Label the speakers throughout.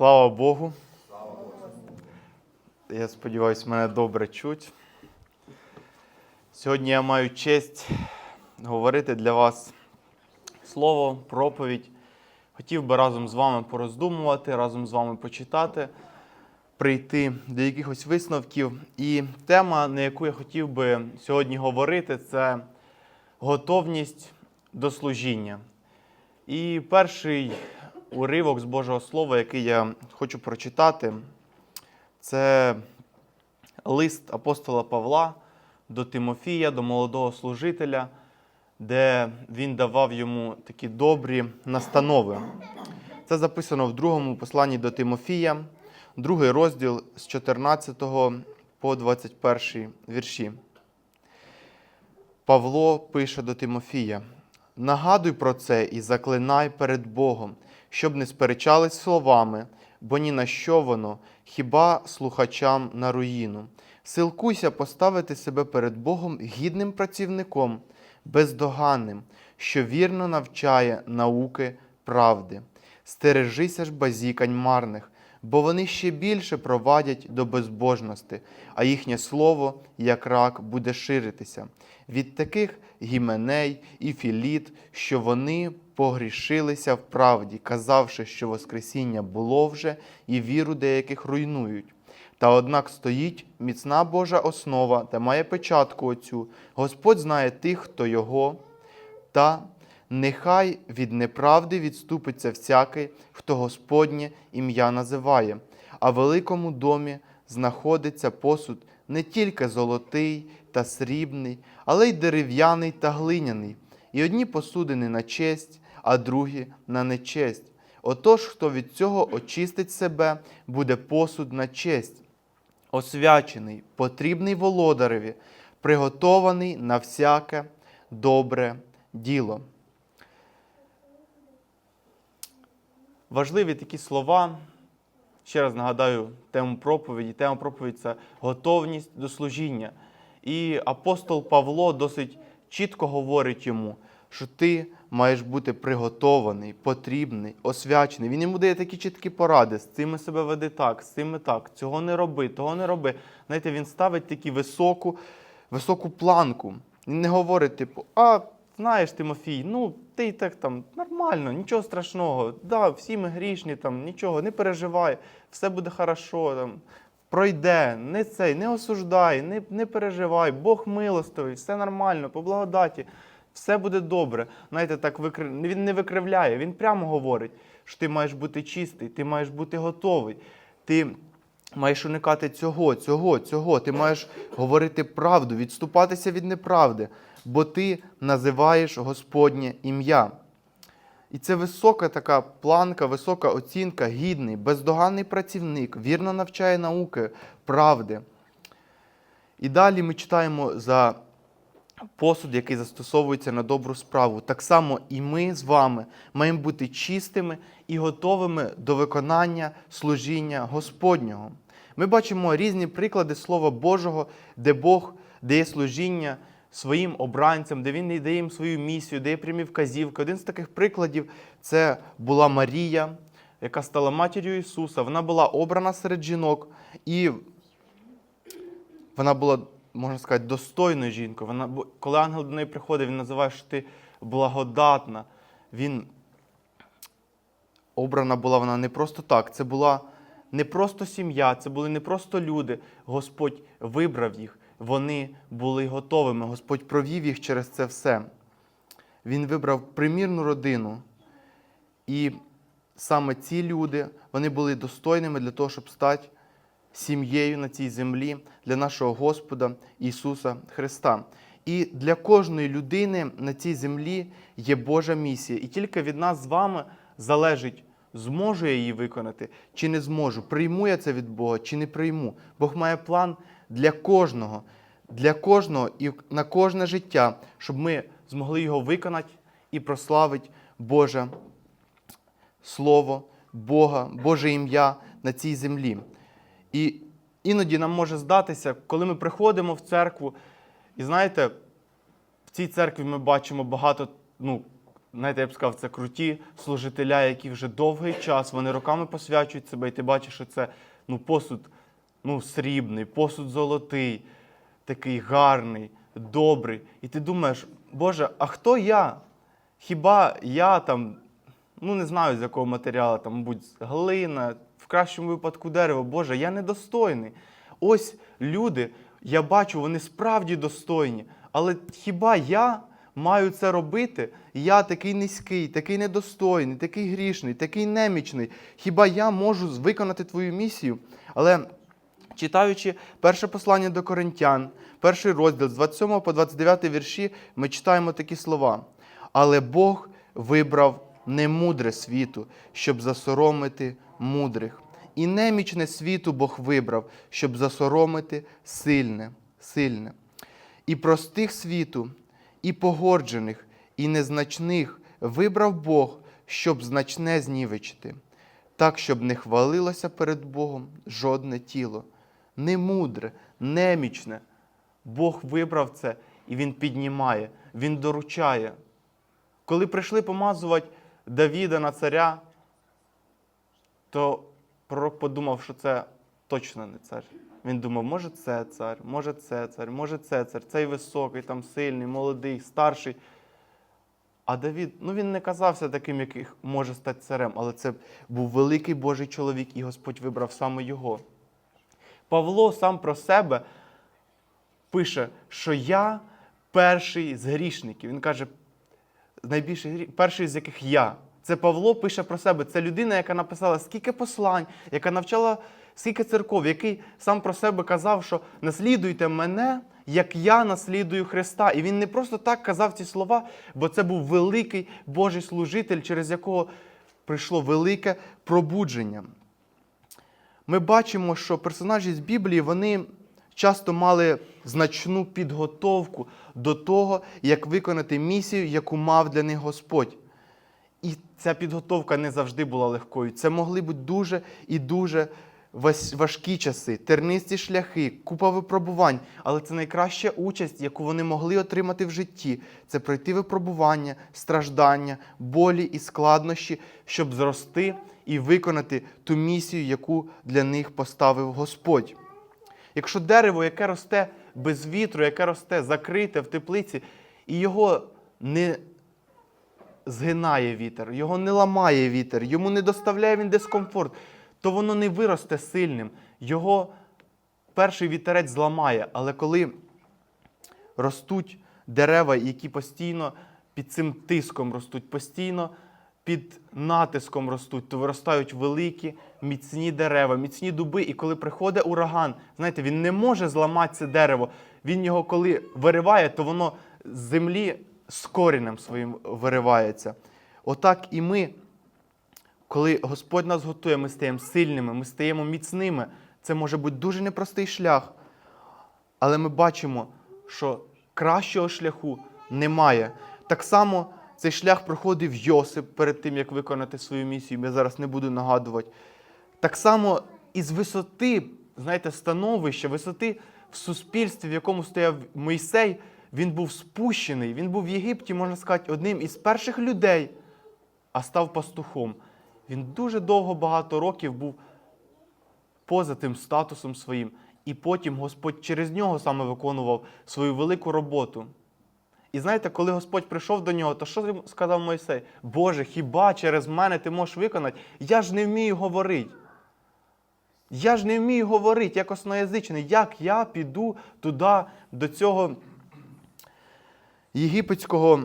Speaker 1: Слава Богу. Я сподіваюся, мене добре чуть. Сьогодні я маю честь говорити для вас слово, проповідь. Хотів би разом з вами пороздумувати, разом з вами почитати, прийти до якихось висновків. І тема, на яку я хотів би сьогодні говорити, це готовність до служіння. І перший уривок з Божого Слова, який я хочу прочитати, це лист апостола Павла до Тимофія, до молодого служителя, де він давав йому такі добрі настанови. Це записано в другому посланні до Тимофія, другий розділ з 14 по 21 вірші. Павло пише до Тимофія: Нагадуй про це і заклинай перед Богом, щоб не сперечались словами, бо ні на що воно, хіба слухачам на руїну. Силкуйся поставити себе перед Богом гідним працівником, бездоганним, що вірно навчає науки правди. Стережися ж базікань марних, бо вони ще більше провадять до безбожності, а їхнє слово, як рак, буде ширитися. Від таких гіменей і філіт, що вони погрішилися в правді, казавши, що Воскресіння було вже, і віру деяких руйнують. Та однак стоїть міцна Божа основа та має печатку оцю. Господь знає тих, хто його, та нехай від неправди відступиться всякий, хто Господнє ім'я називає. А в великому домі знаходиться посуд не тільки золотий та срібний, але й дерев'яний та глиняний, і одні посудини на честь, а другі на нечесть. Отож, хто від цього очистить себе, буде посуд на честь, освячений, потрібний володареві, приготований на всяке добре діло. Важливі такі слова. Ще раз нагадаю тему проповіді. Тема проповіді це готовність до служіння. І апостол Павло досить чітко говорить йому, що ти маєш бути приготований, потрібний, освячений. Він йому дає такі чіткі поради, з цими себе веди так, з цими так, цього не роби, того не роби. Знаєте, він ставить таку високу, високу планку. Він не говорить, типу, а знаєш, Тимофій, ну і так там нормально, нічого страшного. Да, всі ми грішні, там, нічого, не переживай, все буде хорошо. Там, пройде, не цей, не осуждай, не, не переживай, Бог милостивий, все нормально, по благодаті, все буде добре. Знаєте, так викри... він не викривляє, він прямо говорить, що ти маєш бути чистий, ти маєш бути готовий. Ти маєш уникати цього, цього, цього. Ти маєш говорити правду, відступатися від неправди, бо ти називаєш Господнє ім'я. І це висока така планка, висока оцінка, гідний, бездоганний працівник, вірно навчає науки, правди. І далі ми читаємо за посуд, який застосовується на добру справу. Так само і ми з вами маємо бути чистими і готовими до виконання служіння Господнього. Ми бачимо різні приклади Слова Божого, де Бог дає служіння своїм обранцям, де Він дає їм свою місію, дає прямі вказівки. Один з таких прикладів це була Марія, яка стала матір'ю Ісуса. Вона була обрана серед жінок, і вона була, можна сказати, достойною жінкою. Вона, коли ангел до неї приходить, він називає, що ти благодатна. Він обрана була вона не просто так. Це була не просто сім'я, це були не просто люди. Господь вибрав їх, вони були готовими. Господь провів їх через це все. Він вибрав примірну родину. І саме ці люди вони були достойними для того, щоб стати сім'єю на цій землі для нашого Господа Ісуса Христа. І для кожної людини на цій землі є Божа місія. І тільки від нас з вами залежить, зможу я її виконати чи не зможу, прийму я це від Бога чи не прийму. Бог має план для кожного, для кожного і на кожне життя, щоб ми змогли його виконати і прославити Боже Слово, Бога, Боже ім'я на цій землі. І іноді нам може здатися, коли ми приходимо в церкву, і знаєте, в цій церкві ми бачимо багато ну, знаєте, я б сказав, це круті служителя, які вже довгий час, вони роками посвячують себе, і ти бачиш, що це ну, посуд ну, срібний, посуд золотий, такий гарний, добрий. І ти думаєш, Боже, а хто я? Хіба я там, ну не знаю з якого матеріалу, там, мабуть, глина, в кращому випадку дерево. Боже, я недостойний. Ось люди, я бачу, вони справді достойні. Але хіба я маю це робити? Я такий низький, такий недостойний, такий грішний, такий немічний. Хіба я можу виконати твою місію? Але читаючи перше послання до Коринтян, перший розділ з 27 по 29 вірші, ми читаємо такі слова. Але Бог вибрав немудре світу, щоб засоромити мудрих. І немічне світу Бог вибрав, щоб засоромити сильне, сильне. І простих світу, і погоджених, і незначних вибрав Бог, щоб значне знівечити, так, щоб не хвалилося перед Богом жодне тіло. Немудре, немічне. Бог вибрав це і Він піднімає, Він доручає. Коли прийшли помазувати Давіда на царя, то пророк подумав, що це точно не цар. Він думав, може це цар, може це цар, може це цар, цей високий, там сильний, молодий, старший. А Давід, ну він не казався таким, який може стати царем, але це був великий Божий чоловік, і Господь вибрав саме його. Павло сам про себе пише, що я перший з грішників. Він каже, найбільший перший з яких я. Це Павло пише про себе. Це людина, яка написала скільки послань, яка навчала скільки церков, який сам про себе казав, що наслідуйте мене, як я наслідую Христа. І він не просто так казав ці слова, бо це був великий Божий служитель, через якого прийшло велике пробудження. Ми бачимо, що персонажі з Біблії вони часто мали значну підготовку до того, як виконати місію, яку мав для них Господь. І ця підготовка не завжди була легкою. Це могли бути дуже і дуже важкі часи, тернисті шляхи, купа випробувань. Але це найкраща участь, яку вони могли отримати в житті. Це пройти випробування, страждання, болі і складнощі, щоб зрости і виконати ту місію, яку для них поставив Господь. Якщо дерево, яке росте без вітру, яке росте закрите в теплиці, і його не згинає вітер, його не ламає вітер, йому не доставляє він дискомфорт, то воно не виросте сильним. Його перший вітерець зламає. Але коли ростуть дерева, які постійно під цим тиском ростуть, постійно під натиском ростуть, то виростають великі, міцні дерева, міцні дуби. І коли приходить ураган, знаєте, він не може зламати це дерево. Він його, коли вириває, то воно з землі з корінем своїм виривається. Отак і ми, коли Господь нас готує, ми стаємо сильними, ми стаємо міцними. Це може бути дуже непростий шлях. Але ми бачимо, що кращого шляху немає. Так само цей шлях проходив Йосип перед тим, як виконати свою місію. Я зараз не буду нагадувати. Так само із висоти, знаєте, становища, висоти в суспільстві, в якому стояв Мойсей, він був спущений. Він був в Єгипті, можна сказати, одним із перших людей, а став пастухом. Він дуже довго, багато років був поза тим статусом своїм. І потім Господь через нього саме виконував свою велику роботу. І знаєте, коли Господь прийшов до нього, то що сказав Мойсей? Боже, хіба через мене ти можеш виконати? Я ж не вмію говорити. Я ж не вмію говорити як осноязичний. Як я піду туди, до цього єгипетського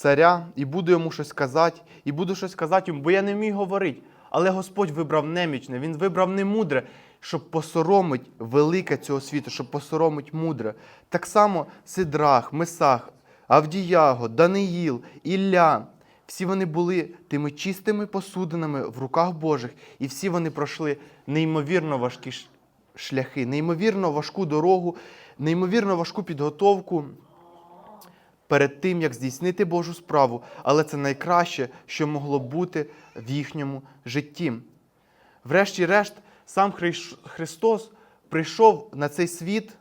Speaker 1: царя і буду йому щось казати, і буду щось казати йому, бо я не вмію говорити. Але Господь вибрав немічне, Він вибрав немудре, щоб посоромить велике цього світу, щоб посоромить мудре. Так само Сидрах, Месах, Авдіяго, Даниїл, Ілля. Всі вони були тими чистими посудинами в руках Божих, і всі вони пройшли неймовірно важкі шляхи, неймовірно важку дорогу, неймовірно важку підготовку перед тим, як здійснити Божу справу, але це найкраще, що могло бути в їхньому житті. Врешті-решт, сам Христос прийшов на цей світ,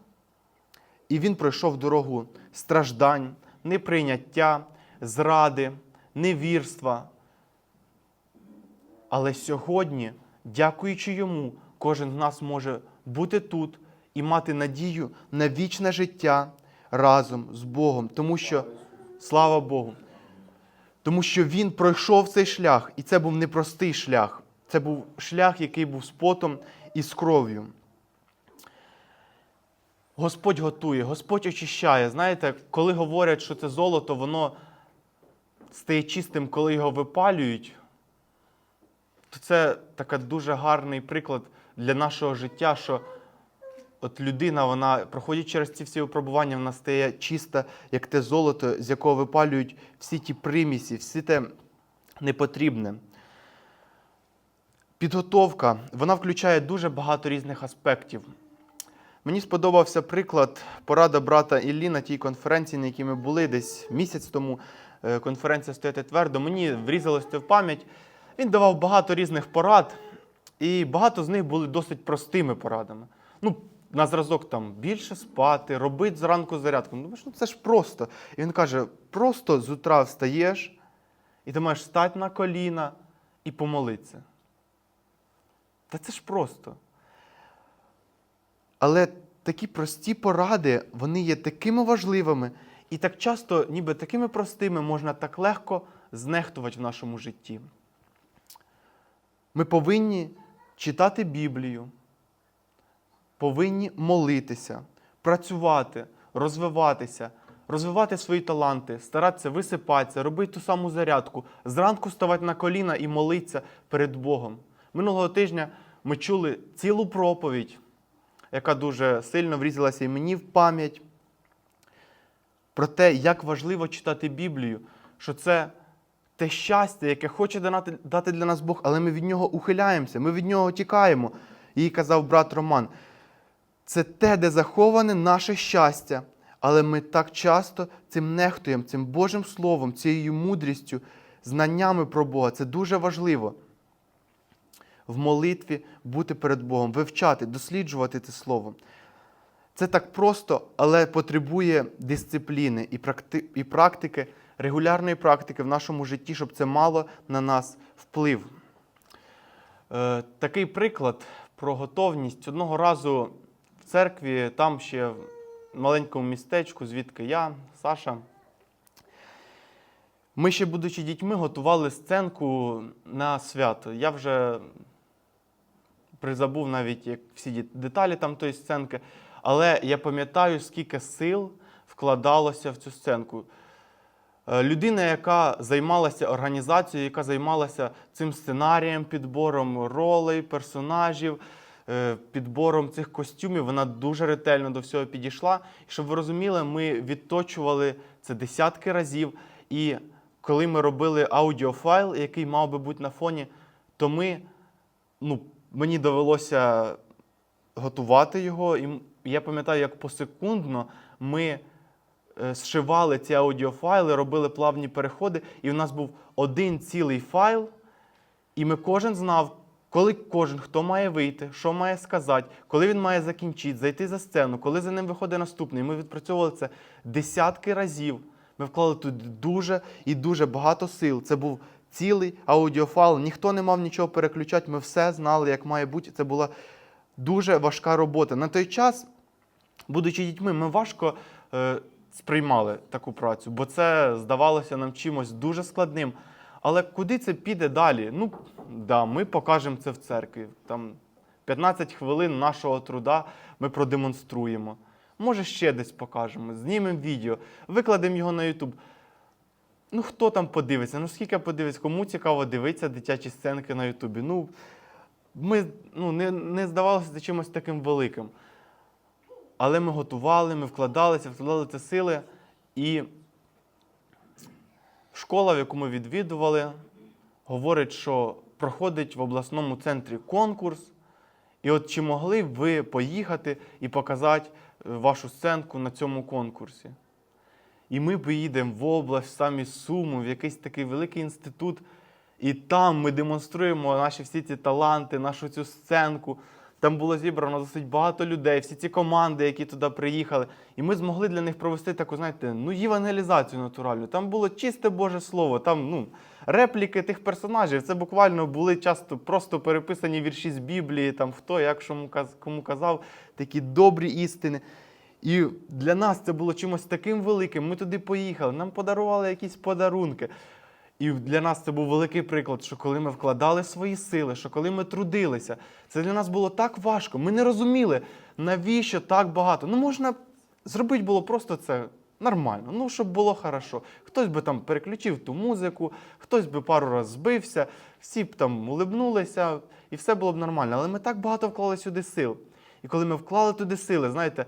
Speaker 1: і Він пройшов дорогу страждань, неприйняття, зради, невірства. Але сьогодні, дякуючи йому, кожен з нас може бути тут і мати надію на вічне життя разом з Богом, тому що слава Богу. Тому що він пройшов цей шлях, і це був непростий шлях. Це був шлях, який був з потом і з кров'ю. Господь готує, Господь очищає. Знаєте, коли говорять, що це золото, воно стає чистим, коли його випалюють, то це такий дуже гарний приклад для нашого життя, що от людина, вона, проходить через ці всі випробування, вона стає чиста, як те золото, з якого випалюють всі ті примісі, всі те непотрібне. Підготовка, вона включає дуже багато різних аспектів. Мені сподобався приклад порада брата Іллі на тій конференції, на якій ми були десь місяць тому. е, Конференція стояти твердо. Мені врізалося це в пам'ять. Він давав багато різних порад, і багато з них були досить простими порадами. Ну, на зразок там більше спати, робити зранку зарядку. Ну, думаєш, ну це ж просто. І він каже: просто з утра встаєш, і ти маєш стати на коліна і помолитися. Та це ж просто. Але такі прості поради, вони є такими важливими і так часто, ніби такими простими, можна так легко знехтувати в нашому житті. Ми повинні читати Біблію, повинні молитися, працювати, розвиватися, розвивати свої таланти, старатися висипатися, робити ту саму зарядку, зранку ставати на коліна і молитися перед Богом. Минулого тижня ми чули цілу проповідь, яка дуже сильно врізалася і мені в пам'ять про те, як важливо читати Біблію, що це те щастя, яке хоче дати- для нас Бог, але ми від нього ухиляємося, ми від нього тікаємо. Їй казав брат Роман. Це те, де заховане наше щастя, але ми так часто цим нехтуємо, цим Божим Словом, цією мудрістю, знаннями про Бога. Це дуже важливо. В молитві бути перед Богом, вивчати, досліджувати це слово. Це так просто, але потребує дисципліни і, і практики, регулярної практики в нашому житті, щоб це мало на нас вплив. Е, такий приклад про готовність. Одного разу церкві, там ще в маленькому містечку, звідки я, Саша. Ми ще, будучи дітьми, готували сценку на свято. Я вже призабув навіть як всі деталі там тої сценки. Але я пам'ятаю, скільки сил вкладалося в цю сценку. Е, Людина, яка займалася організацією, яка займалася цим сценарієм, підбором ролей, персонажів, підбором цих костюмів, вона дуже ретельно до всього підійшла. І щоб ви розуміли, ми відточували це десятки разів. І коли ми робили аудіофайл, який мав би бути на фоні, то ми, ну, мені довелося готувати його. І я пам'ятаю, як посекундно ми е, зшивали ці аудіофайли, робили плавні переходи, і в нас був один цілий файл, і ми кожен знав, коли кожен хто має вийти, що має сказати, коли він має закінчити, зайти за сцену, коли за ним виходить наступний. Ми відпрацьовували це десятки разів. Ми вклали тут дуже і дуже багато сил. Це був цілий аудіофайл. Ніхто не мав нічого переключати. Ми все знали, як має бути. Це була дуже важка робота. На той час, будучи дітьми, ми важко е, сприймали таку працю, бо це здавалося нам чимось дуже складним. Але куди це піде далі? Ну, да, ми покажемо це в церкві. Там 15 хвилин нашого труда ми продемонструємо. Може, ще десь покажемо, знімемо відео, викладемо його на YouTube. Ну, хто там подивиться? Ну, скільки подивиться? Кому цікаво дивитися дитячі сценки на Ютубі? Ну, ми ну, не, не здавалося це чимось таким великим. Але ми готували, ми вкладалися, вкладали це сили. І школа, в яку ми відвідували, говорить, що проходить в обласному центрі конкурс. І от чи могли б ви поїхати і показати е, вашу сценку на цьому конкурсі? І ми поїдемо в область, самі Суму, в якийсь такий великий інститут, і там ми демонструємо наші всі ці таланти, нашу цю сценку. Там було зібрано досить багато людей, всі ці команди, які туди приїхали. І ми змогли для них провести таку, знаєте, ну, євангелізацію натуральну. Там було чисте Боже Слово, там ну, репліки тих персонажів. Це буквально були часто просто переписані вірші з Біблії, там хто як що кому казав, такі добрі істини. І для нас це було чимось таким великим. Ми туди поїхали, нам подарували якісь подарунки. І для нас це був великий приклад, що коли ми вкладали свої сили, що коли ми трудилися, це для нас було так важко. Ми не розуміли, навіщо так багато. Ну, можна зробити було просто це нормально, ну, щоб було хорошо. Хтось би там переключив ту музику, хтось би пару разів збився, всі б там улибнулися, і все було б нормально. Але ми так багато вклали сюди сил. І коли ми вклали туди сили, знаєте,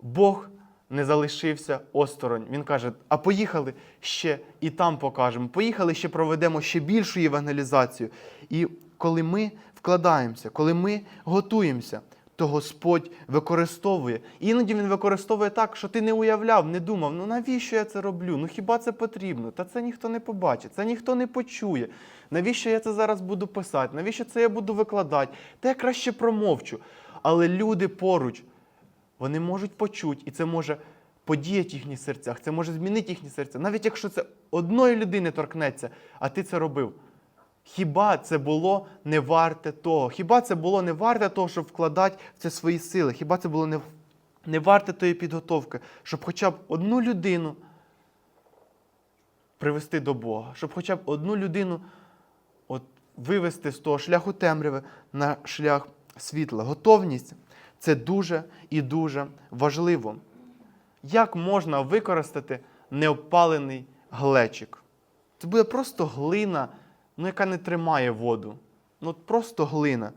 Speaker 1: Бог не залишився осторонь. Він каже: а поїхали ще і там покажемо. Поїхали ще проведемо ще більшу євангелізацію. І коли ми вкладаємося, коли ми готуємося, то Господь використовує. Іноді Він використовує так, що ти не уявляв, не думав, ну навіщо я це роблю? Ну хіба це потрібно? Та це ніхто не побачить, це ніхто не почує. Навіщо я це зараз буду писати? Навіщо це я буду викладати? Та я краще промовчу. Але люди поруч, вони можуть почути, і це може подіяти в їхніх серцях, це може змінити їхні серця. Навіть якщо це одної людини торкнеться, а ти це робив. Хіба це було не варте того? Хіба це було не варте того, щоб вкладати в це свої сили? Хіба це було не, не варте тої підготовки, щоб хоча б одну людину привести до Бога, щоб хоча б одну людину от, вивести з того шляху темряви на шлях світла. Готовність це дуже і дуже важливо. Як можна використати неопалений глечик? Це буде просто глина, ну, яка не тримає воду. Ну, просто глина.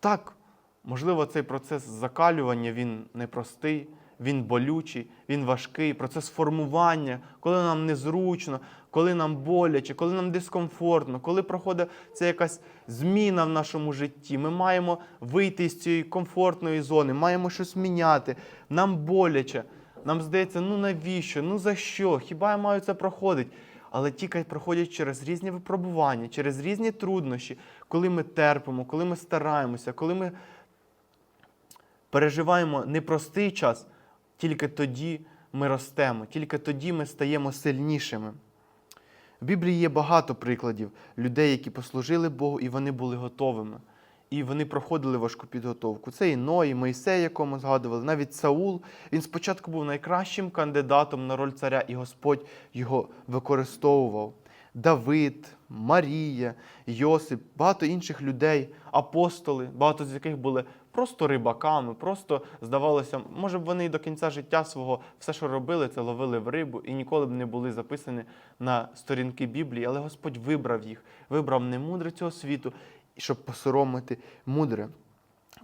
Speaker 1: Так, можливо, цей процес закалювання він непростий, він болючий, він важкий. Процес формування, коли нам незручно, коли нам боляче, коли нам дискомфортно, коли проходить це якась зміна в нашому житті. Ми маємо вийти з цієї комфортної зони, маємо щось міняти. Нам боляче. Нам здається, ну навіщо? Ну за що? Хіба я маю це проходити? Але тільки проходять через різні випробування, через різні труднощі, коли ми терпимо, коли ми стараємося, коли ми переживаємо непростий час, тільки тоді ми ростемо, тільки тоді ми стаємо сильнішими. В Біблії є багато прикладів людей, які послужили Богу, і вони були готовими. І вони проходили важку підготовку. Це і Ной, і Мойсей, якому згадували, навіть Саул. Він спочатку був найкращим кандидатом на роль царя, і Господь його використовував. Давид, Марія, Йосип, багато інших людей, апостоли, багато з яких були просто рибаками, просто здавалося, може б вони і до кінця життя свого все, що робили, це ловили в рибу і ніколи б не були записані на сторінки Біблії, але Господь вибрав їх, вибрав не мудре цього світу, щоб посоромити мудре.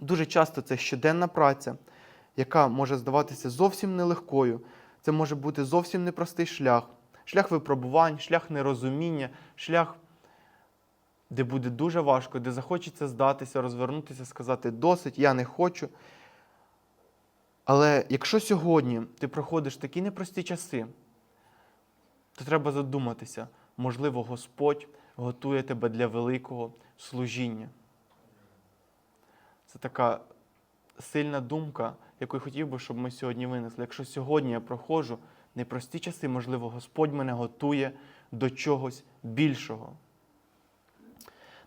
Speaker 1: Дуже часто це щоденна праця, яка може здаватися зовсім нелегкою. Це може бути зовсім непростий шлях, шлях випробувань, шлях нерозуміння, шлях, де буде дуже важко, де захочеться здатися, розвернутися, сказати досить, я не хочу. Але якщо сьогодні ти проходиш такі непрості часи, то треба задуматися, можливо, Господь готує тебе для великого служіння. Це така сильна думка, яку я хотів би, щоб ми сьогодні винесли. Якщо сьогодні я проходжу непрості часи, можливо, Господь мене готує до чогось більшого.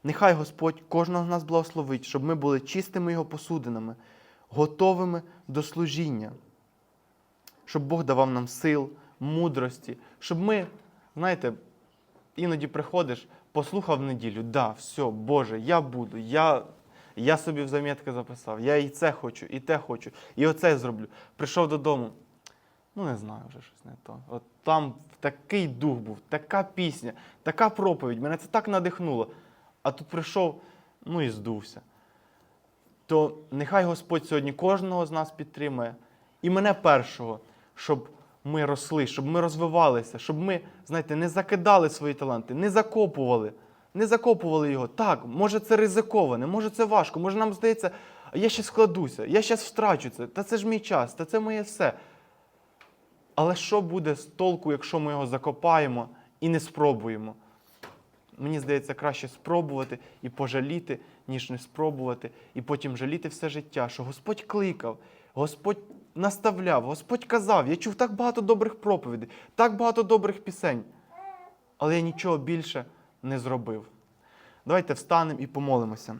Speaker 1: Нехай Господь кожного з нас благословить, щоб ми були чистими Його посудинами, готовими до служіння, щоб Бог давав нам сил, мудрості, щоб ми, знаєте, іноді приходиш, послухав неділю, да, все, Боже, я буду, я, я собі в замітки записав, я і це хочу, і те хочу, і оце зроблю. Прийшов додому. Ну, не знаю вже щось не то. От там такий дух був, така пісня, така проповідь, мене це так надихнуло. А тут прийшов, ну і здувся. То нехай Господь сьогодні кожного з нас підтримує, і мене першого, щоб ми росли, щоб ми розвивалися, щоб ми, знаєте, не закидали свої таланти, не закопували, не закопували його. Так, може це ризиковане, може це важко, може нам здається, я ще складуся, я ще втрачу це, та це ж мій час, та це моє все. Але що буде з толку, якщо ми його закопаємо і не спробуємо? Мені здається, краще спробувати і пожаліти, ніж не спробувати, і потім жаліти все життя, що Господь кликав, Господь наставляв, Господь казав. Я чув так багато добрих проповідей, так багато добрих пісень, але я нічого більше не зробив. Давайте встанемо і помолимося.